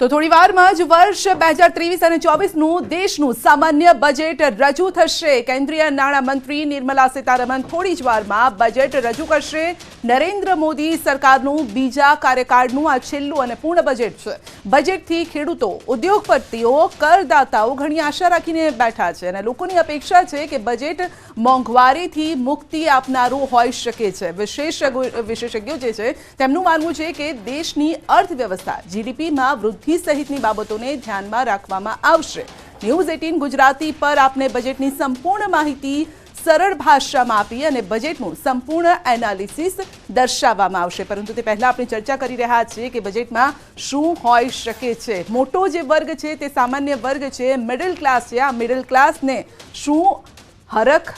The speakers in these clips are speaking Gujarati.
તો થોડી વારમાં જ વર્ષ બે હજાર ત્રેવીસ અને ચોવીસનું દેશનું સામાન્ય બજેટ રજૂ થશે. કેન્દ્રીય નાણામંત્રી નિર્મલા સીતારમણ થોડી જ વારમાં બજેટ રજૂ કરશે. નરેન્દ્ર મોદી સરકારનું બીજા કાર્યકાળનું આ છેલ્લું અને પૂર્ણ બજેટ છે. બજેટથી ખેડૂતો, ઉદ્યોગપતિઓ, કરદાતાઓ ઘણી આશા રાખીને બેઠા છે અને લોકોની અપેક્ષા છે કે બજેટ મોંઘવારીથી મુક્તિ આપનારું હોઈ શકે છે. વિશેષજ્ઞો વિશેષજ્ઞો જે છે, તેમનું માનવું છે કે દેશની અર્થવ્યવસ્થા, જીડીપીમાં વૃદ્ધિ સહિતની બાબતોને ધ્યાનમાં રાખવામાં આવશે. ન્યૂઝ એટીન ગુજરાતી પર આપને બજેટની સંપૂર્ણ માહિતી સરળ ભાષામાં આપી અને બજેટનું સંપૂર્ણ એનાલિસિસ દર્શાવવામાં આવશે. પરંતુ તે પહેલાં આપણે ચર્ચા કરી રહ્યા છીએ કે બજેટમાં શું હોઈ શકે છે. મોટો જે વર્ગ છે તે સામાન્ય વર્ગ છે મિડલ ક્લાસ છે. આ મિડલ ક્લાસને શું હરખ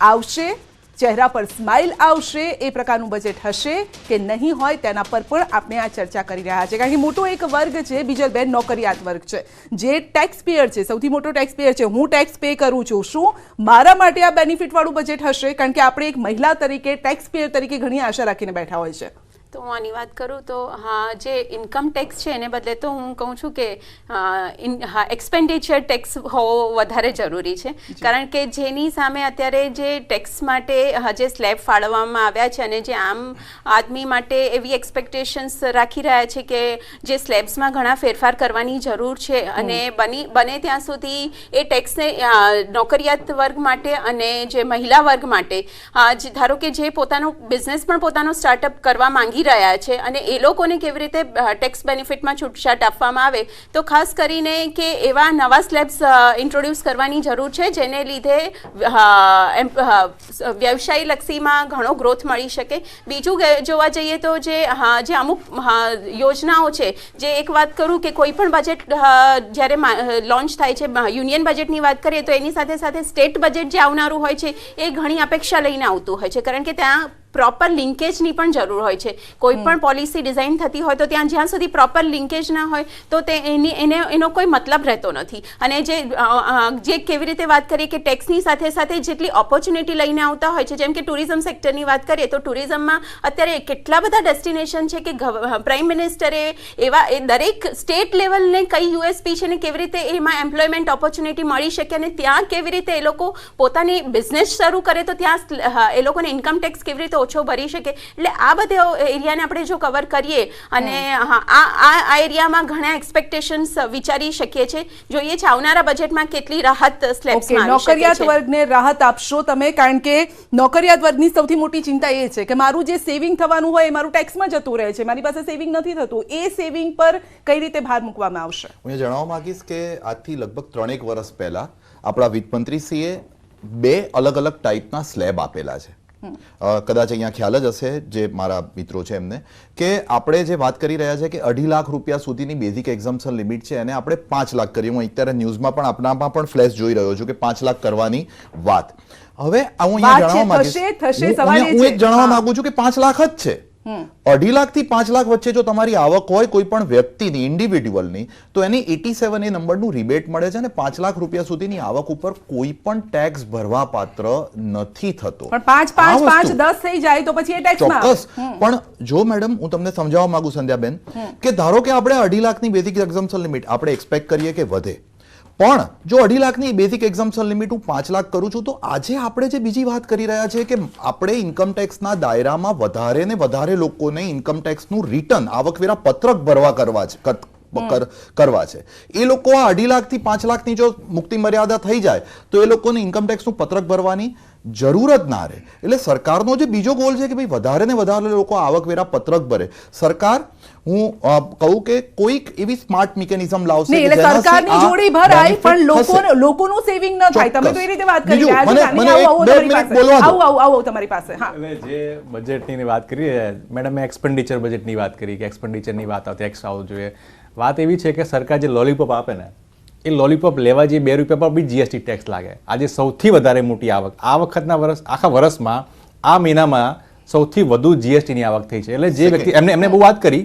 આવશે? ચહેરા પર સ્માઇલ આવશે, એ પ્રકારનું બજેટ હશે કે નહીં હોય તેના પર પણ આપણે આ ચર્ચા કરી રહ્યા છે કારણ કે મોટો એક વર્ગ છે, બીજલબેન નોકરિયાત વર્ગ છે. જે ટેક્સ પેયર છે, સૌથી મોટો ટેક્સ પેયર છે, હું ટેક્સ પે કરું છું. શું મારા માટે આ બેનિફિટવાળું બજેટ હશે? કારણ કે આપણે એક મહિલા તરીકે ટેક્સ પેયર તરીકે ઘણી આશા રાખીને બેઠા હોય છે. તો હું આની વાત કરું તો હા જે ઇન્કમ ટેક્સ છે એને બદલે તો હું કહું છું કે હા એક્સપેન્ડિચર ટેક્સ હોવો વધારે જરૂરી છે. કારણ કે જેની સામે અત્યારે જે ટેક્સ માટે જે સ્લેબ ફાળવવામાં આવ્યા છે અને જે આમ આદમી માટે એવી એક્સપેક્ટેશન્સ રાખી રહ્યા છે કે જે સ્લેબ્સમાં ઘણા ફેરફાર કરવાની જરૂર છે અને બની બને ત્યાં સુધી એ ટેક્સને નોકરિયાત વર્ગ માટે અને જે મહિલા વર્ગ માટે ધારો કે જે પોતાનો બિઝનેસ પણ પોતાનો સ્ટાર્ટઅપ કરવા માંગી રહ્યા છે અને એ લોકોને કેવી રીતે ટેક્સ બેનિફિટમાં છૂટછાટ આપવામાં આવે, તો ખાસ કરીને કે એવા નવા સ્લેબ્સ ઇન્ટ્રોડ્યુસ કરવાની જરૂર છે, જેને લીધે વ્યવસાય લક્ષીમાં ઘણો ગ્રોથ મળી શકે. બીજું જોવા જઈએ તો જે, હા, જે અમુક યોજનાઓ છે, જે એક વાત કરું કે કોઈ પણ બજેટ જ્યારે લોન્ચ થાય છે યુનિયન બજેટની વાત કરીએ તો એની સાથે સાથે સ્ટેટ બજેટ જે આવનારું હોય છે, એ ઘણી અપેક્ષા લઈને આવતું હોય છે. કારણ કે ત્યાં પ્રોપર લિંકેજની પણ જરૂર હોય છે. કોઈ પણ પોલિસી ડિઝાઇન થતી હોય તો ત્યાં જ્યાં સુધી પ્રોપર લિંકેજ ના હોય તો તે એની એને એનો કોઈ મતલબ રહેતો નથી. અને જે જે કેવી રીતે વાત કરીએ કે ટેક્સની સાથે સાથે જેટલી ઓપોર્ચ્યુનિટી લઈને આવતા હોય છે જેમ કે ટુરિઝમ સેક્ટરની વાત કરીએ તો ટુરિઝમમાં અત્યારે કેટલા બધા ડેસ્ટિનેશન છે કે પ્રાઇમ મિનિસ્ટરે એવા એ દરેક સ્ટેટ લેવલને કઈ યુએસપી છે ને કેવી રીતે એમાં એમ્પ્લોયમેન્ટ ઓપોર્ચ્યુનિટી મળી શકે અને ત્યાં કેવી રીતે એ લોકો પોતાની બિઝનેસ શરૂ કરે તો ત્યાં એ લોકોને ઇન્કમ ટેક્સ કેવી રીતે ઓછો ભરી શકે. એટલે આ બધા એરિયાને આપણે જો કવર કરીએ અને હા આ આ આ એરિયામાં ઘણા એક્સપેક્ટેશન્સ વિચારી શકીએ છીએ. જોઈએ છે આવનારા બજેટમાં કેટલી રાહત ઓકે સ્લેબ્સમાં નોકરિયાત વર્ગને રાહત આપશો તમે કારણ કે નોકરિયાત વર્ગની સૌથી મોટી ચિંતા એ છે કે મારું જે સેવિંગ થવાનું હોય એ મારું ટેક્સમાં જતું રહે છે મારી પાસે સેવિંગ નથી થતું. એ સેવિંગ પર કઈ રીતે ભાર મૂકવામાં આવશે? હું જણાવવા માંગીશ કે આજથી લગભગ ત્રણેક વર્ષ પહેલા આપણા વિત્તમંત્રીશ્રીએ બે અલગ અલગ ટાઈપના સ્લેબ આપેલા છે. કદાચ અહીંયા ખ્યાલ જ હશે જે મારા મિત્રો છે એમને કે આપણે જે વાત કરી રહ્યા છે કે અઢી લાખ રૂપિયા સુધીની બેઝિક એક્ઝામ્સન લિમિટ છે અને આપણે પાંચ લાખ કરીએ. હું અત્યારે ન્યૂઝમાં પણ આપણામાં પણ ફ્લેશ જોઈ રહ્યો છું કે પાંચ લાખ કરવાની વાત. હવે હું અહીંયા જણાવવા. માંગુ છું કે પાંચ લાખ જ છે. અઢી લાખથી પાંચ લાખ વચ્ચે જો તમારી આવક હોય કોઈ પણ વ્યક્તિની ઇન્ડિવિડ્યુઅલની તો એની એટી સેવન એ નંબરનું રિબેટ મળે છે અને પાંચ લાખ રૂપિયા સુધીની આવક ઉપર કોઈ પણ ટેક્સ ભરવા પાત્ર નથી થતો. પણ પાંચ પાંચ પાંચ દસ થઈ જાય તો પછી એ ચોક્કસ. પણ જો મેડમ હું તમને સમજાવવા માંગુ સંધ્યાબેન કે ધારો કે આપણે અઢી લાખની બેઝિક એક્ઝામ્શન લિમિટ આપણે એક્સપેક્ટ કરીએ કે વધે પણ જો અઢી લાખની બેઝિક એક્ઝામ્પશન લિમિટ હું પાંચ લાખ કરું છું તો આજે આપણે જે બીજી વાત કરી રહ્યા છે કે આપણે ઇન્કમ ટેક્સના દાયરામાં વધારે ને વધારે લોકોને ઇન્કમ ટેક્સનું રિટર્ન આવકવેરા પત્રક ભરવા કરવા છે કર- કર- કરવા છે. એ લોકો આ અઢી લાખથી પાંચ લાખની જો મુક્તિ મર્યાદા થઈ જાય તો એ લોકોને ઇન્કમ ટેક્સનું પત્રક ભરવાની જરૂર જ ના રહે. એટલે સરકારનો જે બીજો ગોલ છે કે ભાઈ વધારે ને વધારે લોકો આવકવેરા પત્રક ભરે. સરકાર હું કહું કે કોઈક એવી સ્માર્ટ મિકેનિઝમ લાવશે એટલે સરકારની જોડી ભરાય પણ લોકો લોકોનું સેવિંગ ન થાય. તમે તો એ રીતે વાત કરી રહ્યા છો મને- મને એક મિનિટ. બોલવા. આવો, આવો, આવો તમારી પાસે હા. એટલે જે બજેટની વાત કરીએ મેડમે એક્સપેન્ડિચર બજેટની વાત કરી કે એક્સપેન્ડિચરની વાત આવતી એક્સ આવવું જોઈએ. વાત એવી છે કે સરકાર જે લોલીપોપ આપે ને એ લોલીપોપ લેવા જે બે રૂપિયા પર બી જીએસટી ટેક્સ લાગે. આજે સૌથી વધારે મોટી આવક. આ વખતના વર્ષ આખા વર્ષમાં આ મહિનામાં સૌથી વધુ જીએસટીની આવક થઈ છે. એટલે જે વ્યક્તિ એમને એમને બહુ વાત કરી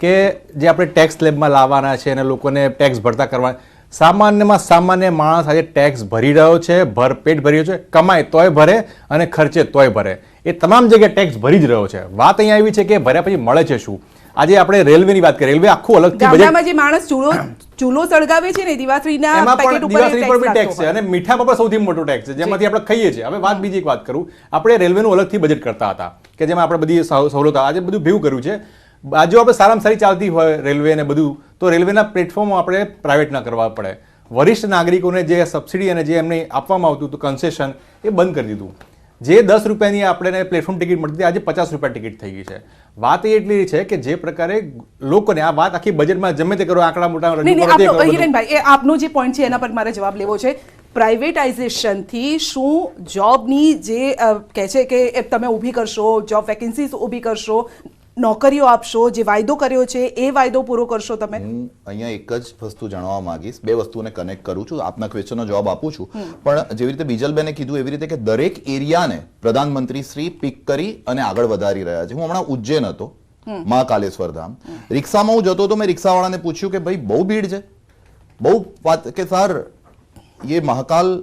કે જે આપણે ટેક્સ સ્લેબમાં લાવવાના છે અને લોકોને ટેક્સ ભરતા કરવા. સામાન્યમાં સામાન્ય માણસ આજે ટેક્સ ભરી રહ્યો છે ભરપેટ ભરી રહ્યો છે કમાય તોય ભરે અને ખર્ચે તોય ભરે. એ તમામ જગ્યાએ ટેક્સ ભરી જ રહ્યો છે. વાત અહીંયા આવી છે કે ભર્યા પછી મળે છે શું? આજે આપણે રેલવેની વાત કરીએ. રેલવે આખું અલગથી બજેટ જે માણસ ચૂલો ચૂલો સળગાવે છે ને દિવાસળીના એમાં પણ દિવાસળી પર બી ટેક્સ છે અને મીઠામાં પણ સૌથી મોટો ટેક્સ છે જેમાંથી આપણે ખાઈએ છીએ. હવે વાત બીજી એક વાત કરું. આપણે રેલવેનું અલગથી બજેટ કરતા હતા કે જેમાં આપણે બધી સવ- સવલતો આજે બધું ભેગું કર્યું છે. બાજુ આપણે સારામાં સારી ચાલતી હોય રેલવે ને બધું તો રેલવેના પ્લેટફોર્મ આપણે પ્રાઇવેટ ના કરવા પડે. વરિષ્ઠ નાગરિકોને જે સબસિડી અને જે એમને આપવામાં આવતું હતું કન્સેશન એ બંધ કરી દીધું. જે દસ રૂપિયાની આપણે પ્લેટફોર્મ ટિકિટ મળતી હતી આજે પચાસ રૂપિયા ટિકિટ થઈ ગઈ છે. વાત એ એટલી છે કે જે પ્રકારે લોકોને આ વાત આખી બજેટમાં જમે તે કરો આંકડા મોટા. હિરેનભાઈ એ આપનો જે પોઈન્ટ છે એના પર મારે જવાબ લેવો છે પ્રાઇવેટાઇઝેશનથી શું જોબની જે કહે છે કે તમે ઊભી કરશો જોબ વેકેન્સીઝ ઊભી કરશો નોકરીઓ આપશો જે વાયદો કર્યો છે એ વાયદો પૂરો કરશો તમે હું અહીંયા એક જ વસ્તુ જાણવા માંગીશ બે વસ્તુને કનેક્ટ કરું છું આપના ક્વેશ્ચનનો જવાબ આપું છું પણ જેવી રીતે બીજલબેને કીધું એવી રીતે કે દરેક એરિયાને પ્રધાનમંત્રી શ્રી પિક કરી અને આગળ વધારી રહ્યા છે હું હમણાં ઉજ્જૈન હતો મહાકાલેશ્વર ધામ રિક્ષામાં હું જતો હતો મેં રિક્ષાવાળાને પૂછ્યું કે ભાઈ બહુ ભીડ છે બહુ વાત કે સર ये महाकाल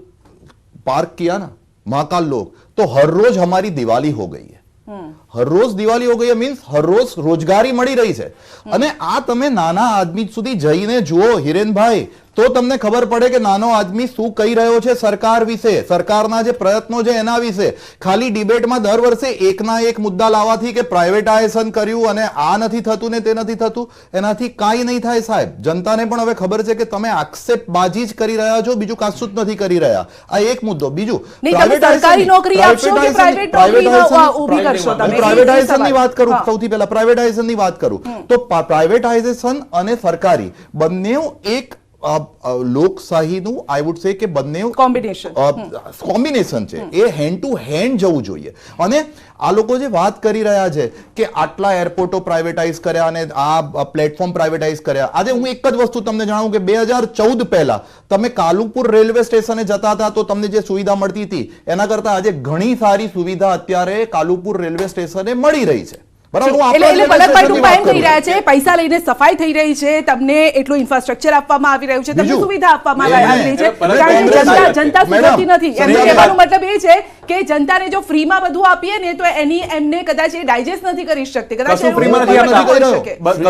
पार्क किया ना महाकाल लोग तो हर रोज हमारी दिवाली हो गई है હર રોજ દિવાળી હો ગઈ મીન્સ હર રોજ રોજગારી મળી રહી છે. અને આ તમે નાના આદમી સુધી જઈને જુઓ હિરેનભાઈ તો તમને ખબર પડે કે નાનો આદમી શું કહી રહ્યો છે સરકાર વિશે? સરકારના જે પ્રયત્નો છે એના વિશે. ખાલી ડિબેટમાં દર વર્ષે એકના એક મુદ્દા લાવવાથી કે પ્રાઇવેટાઇઝેશન કર્યું અને આ નથી થતું ને તે નથી થતું એનાથી કાંઈ નહીં થાય સાહેબ. જનતાને પણ હવે ખબર છે કે તમે આક્ષેપબાજી જ કરી રહ્યા છો બીજું કાંસુ જ નથી કરી રહ્યા. આ એક મુદ્દો. બીજું સરકારી નોકરી આપશો કે અ, ઊભી કરશો તમે? પ્રાઇવેટાઇઝેશનની વાત કરું. સૌથી પહેલા પ્રાઇવેટાઇઝેશનની વાત કરું. તો પ્રાઇવેટાઇઝેશન અને સરકારી બંને એક લોકશાહીનું આઈ વુડ સે કે બંને Combination. કોમ્બિનેશન છે. એ હેન્ડ ટુ હેન્ડ જવું જોઈએ. અને આ લોકો જે વાત કરી રહ્યા છે કે આટલા એરપોર્ટો પ્રાઇવેટાઇઝ કર્યા અને આ પ્લેટફોર્મ પ્રાઇવેટાઇઝ કર્યા આજે હું એક જ વસ્તુ તમને જણાવું કે બે હજાર ચૌદ પહેલા તમે કાલુપુર રેલવે સ્ટેશને જતા હતા તો તમને જે સુવિધા મળતી હતી એના કરતા આજે ઘણી સારી સુવિધા અત્યારે કાલુપુર રેલવે સ્ટેશને મળી રહી છે. પૈસા લઈને સફાઈ થઈ રહી છે તમને એટલું ઇન્ફ્રાસ્ટ્રક્ચર આપવામાં આવી રહ્યું છે તમને સુવિધા આપવામાં આવી રહી છે. જનતા જનતા સુધરતી નથી. એમનું કહેવાનો મતલબ એ છે કે જનતાને જો ફ્રીમાં બધું આપીએ ને તો એની એમને કદાચ એ ડાયજેસ્ટ નથી કરી શકતી. કદાચ કશું ફ્રીમાં નથી આપતા.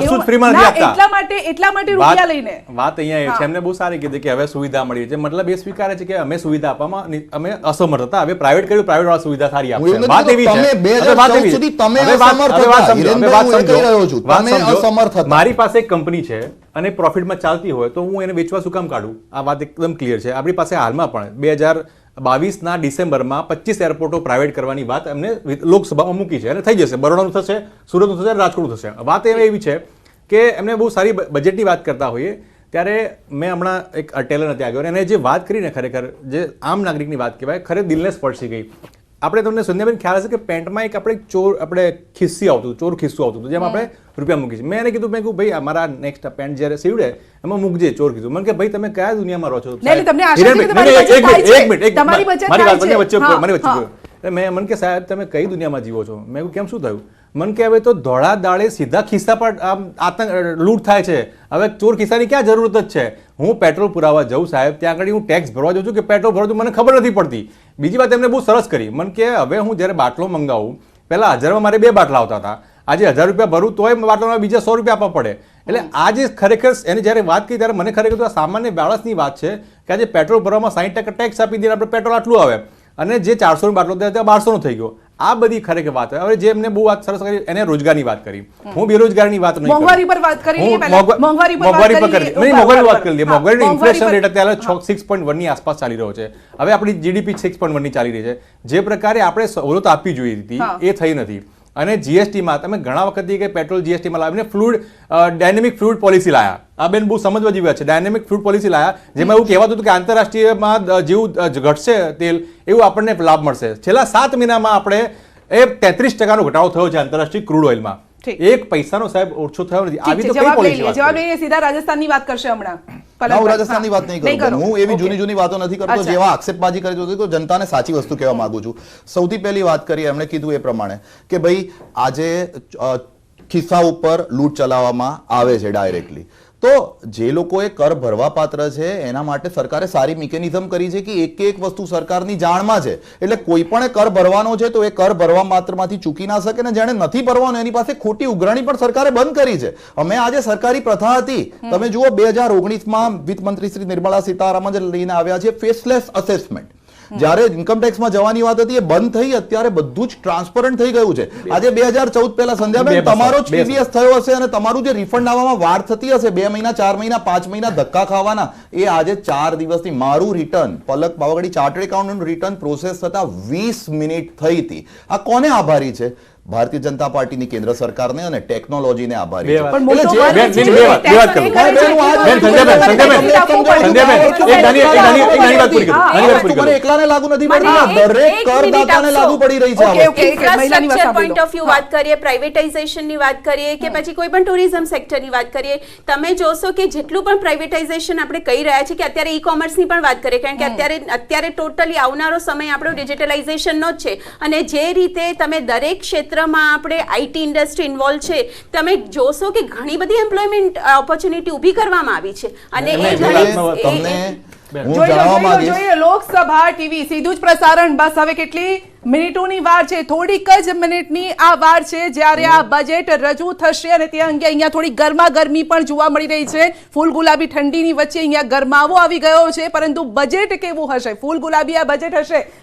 કશું ફ્રીમાં નથી આપતા. એટલા માટે એટલા માટે વાત રૂપિયા લઈને. વાત અહીંયા છે. એમને બહુ સારી કીધી કે હવે સુવિધા મળી છે. મતલબ એ સ્વીકારે છે કે અમે સુવિધા આપવામાં અમે અસમર્થ હતા હવે પ્રાઇવેટ કર્યું પ્રાઇવેટ વાળા સુવિધા સારી આપશે. વાત એવી છે. વાત એવી સુધી તમે અસમર્થ હતા. સમજો, હવે હિરેનભાઈ, વાત હું એ કહી સમજો. રહ્યો છું. તમે અસમર્થ હતા. મારી પાસે એક કંપની છે અને પ્રોફિટમાં ચાલતી હોય તો હું એને વેચવા શું કામ કાઢું? આ વાત એકદમ ક્લિયર છે. આપણી પાસે હાલમાં પણ બે હજાર બાવીસના ડિસેમ્બરમાં પચીસ એરપોર્ટો પ્રાઇવેટ કરવાની વાત એમને લોકસભામાં મૂકી છે અને થઈ જશે. બરોડાનું થશે, સુરતનું થશે રાજકોટનું થશે. વાત એવી છે કે એમને બહુ સારી બજેટની વાત કરતા હોઈએ, ત્યારે મેં હમણાં એક ટેલર નથી આવ્યો અને એને જે વાત કરીને ખરેખર, જે આમ નાગરિકની વાત કહેવાય, ખરે દિલને સ્પર્શી ગઈ. આપણે તમને સંધ્યાબેન ખ્યાલ હશે કે પેન્ટમાં એક આપણે ચોર આપણે ખિસ્સી આવતું ચોર ખિસ્સું આવતું હતું જેમાં આપણે રૂપિયા મૂકી છે મેં એને કીધું મેં કીધું ભાઈ અમારા નેક્સ્ટ પેન્ટ જ્યારે સીવડે એમાં મૂકજે ચોર ખિસ્સું. મને કે ભાઈ તમે કયા દુનિયામાં રહો છો? તમને એક મિનિટ, મિનિટ, મારી વચ્ચે મારી વચ્ચે મેં મન કે સાહેબ તમે કઈ દુનિયામાં જીવો છો? મેં કીધું કેમ શું થયું? મન કે હવે તો ધોળા દાળે સીધા ખિસ્સા પર આતંક લૂંટ થાય છે. હવે ચોર ખિસ્સાની ક્યાં જરૂરત જ છે? હું પેટ્રોલ પુરાવા જઉં સાહેબ ત્યાં આગળ હું ટેક્સ ભરવા જાઉં છું કે પેટ્રોલ ભરવા જાઉં, મને ખબર નથી પડતી. બીજી વાત એમને બહુ સરસ કરી. મને કે હવે હું જ્યારે બાટલો મંગાવું પહેલાં હજારમાં મારે બે બાટલા આવતા હતા. આજે હજાર રૂપિયા ભરું તોય બાટલામાં બીજા સો રૂપિયા આપવા પડે. એટલે આ જે ખરેખર એની જ્યારે વાત કરી ત્યારે મને ખરેખર તો આ સામાન્ય બાળસની વાત છે કે આજે પેટ્રોલ ભરવામાં સાઠ ટકા ટેક્સ આપી દઈએ આપણે પેટ્રોલ આટલું આવે. અને જે ચારસો બાટલો ત્યાં ત્યાં બારસો થઈ ગયો. આ બધી ખરેખર વાત હવે જે એમને બહુ વાત સરસ કરી એને રોજગારની વાત કરી. હું બેરોજગારની વાત નહીં મોંઘવારી પર વાત કરી મોંઘવારી પર વાત મોંઘવારી પર કરી. નહીં, મોંઘવારીની વાત. કરી લઈએ. મોંઘવારી મોંઘવારી ઇન્ફ્લેશન રેટ અત્યારે હા. સિક્સ પોઈન્ટ વનની આસપાસ ચાલી રહ્યો છે. હવે આપણી જીડીપી સિક્સ પોઈન્ટ વનની ચાલી રહી છે. જે પ્રકારે આપણે સવલત આપવી જોઈએ હતી એ થઈ નથી. અને જીએસટીમાં તમે ઘણા વખતથી કે પેટ્રોલ જીએસટીમાં લાવીને ફ્લૂડ ડાયનેમિક ફ્લૂડ પોલિસી લાયા. આ બેન બહુ સમજવા જેવી છે. ડાયનેમિક ફ્રૂડ પોલિસી લાયા, જેમાં એવું કહેવાતું હતું કે આંતરરાષ્ટ્રીયમાં જેવું ઘટશે તેલ, એવું આપણને લાભ મળશે. છેલ્લા સાત મહિનામાં આપણે એ તેત્રીસ ટકાનો ઘટાડો થયો છે આંતરરાષ્ટ્રીય ક્રૂડ ઓઇલમાં. એક પૈસાનો સાહેબ ઓછો થયો નથી. આવી તો કઈ પોલિસી જવાબ? લઈએ સીધા રાજસ્થાનની વાત કરશે હમણાં. હું રાજસ્થાનની વાત નહીં કરું. હું એવી જૂની જૂની વાતો નથી કરતો. જેવા આક્ષેપબાજી કરી દઉં તો જનતાને સાચી વસ્તુ કહેવા માંગુ છું. સૌથી પહેલી વાત કરી એમણે કીધું એ પ્રમાણે કે ભાઈ આજે ખિસ્સા ઉપર લૂંટ ચલાવવામાં આવે છે ડાયરેક્ટલી. તો જે લોકોએ કર ભરવા પાત્ર છે એના માટે સરકારે સારી મિકેનિઝમ કરી છે કે એક એક વસ્તુ સરકારની જાણમાં છે. એટલે કોઈ પણ કર ભરવાનો છે તો એ કર ભરવા માત્રમાંથી ચૂકી ના શકે ને જેને નથી ભરવાનો એની પાસે ખોટી ઉઘરાણી પણ સરકારે બંધ કરી છે. અમે આજે સરકારી પ્રથા હતી. તમે જુઓ બે હજાર ઓગણીસમાં વિત્ત મંત્રી શ્રી નિર્મલા સીતારામન લઈને આવ્યા છે ફેસલેસ અસેસમેન્ટ જ્યારે ઇન્કમટેક્સમાં જવાની વાત હતી એ બંધ થઈ અત્યારે બધું જ ટ્રાન્સપરન્ટ થઈ ગયું છે. આજે બે હજાર ચૌદ પહેલા સંધ્યાબેન તમારો જ બે થયો હશે અને તમારું જે રિફંડ આવવામાં વાર થતી હશે બે મહિના ચાર મહિના પાંચ મહિના ધક્કા ખાવાના એ આજે ચાર દિવસથી મારું રિટર્ન પલક પાવાગઢી ચાર્ટર્ડ એકાઉન્ટનું રિટર્ન પ્રોસેસ થતા વીસ મિનિટ થઈ હતી. આ કોને આભારી છે? ભારતીય જનતા પાર્ટીની કેન્દ્ર સરકારને અને ટેકનોલોજીને આભારી. એકલાને લાગુ નથી પડતી. દરેક કરદાતાને લાગુ પડી રહી છે આ ઓકે, વસ્તુ. ઓકે. એક મહિલાની વાત ઇન્ફ્રાસ્ટ્રક્ચર સાંભળી પોઈન્ટ ઓફ વ્યૂ વાત કરીએ પ્રાઇવેટાઇઝેશનની વાત કરીએ કે પછી કોઈ પણ ટુરિઝમ સેક્ટરની વાત કરીએ તમે જોશો કે જેટલું પણ પ્રાઇવેટાઇઝેશન આપણે કહી રહ્યા છીએ કે અત્યારે ઈ કોમર્સની પણ વાત કરીએ કારણ કે અત્યારે અત્યારે ટોટલી આવનારો સમય આપણો ડિજિટલાઇઝેશનનો જ છે. અને જે રીતે તમે દરેક ક્ષેત્રમાં આપણે આઈટી ઇન્ડસ્ટ્રી ઇન્વોલ્વ છે તમે જોશો કે ઘણી બધી એમ્પ્લોયમેન્ટ ઓપોર્ચ્યુનિટી ઊભી કરવામાં આવી છે. અને એ ઘણી જોઈએ લોકસભા ટીવી સીધું જ પ્રસારણ. બસ હવે કેટલી મિનિટોની વાર છે? થોડીક જ મિનિટની આ વાર છે જ્યારે આ બજેટ રજૂ થશે અને તે અંગે અહીંયા થોડી ગરમા ગરમી પણ જોવા મળી રહી છે. ફૂલ ગુલાબી ઠંડીની વચ્ચે અહીંયા ગરમાવો આવી ગયો છે પરંતુ બજેટ કેવું હશે? ફૂલ ગુલાબી આ બજેટ હશે?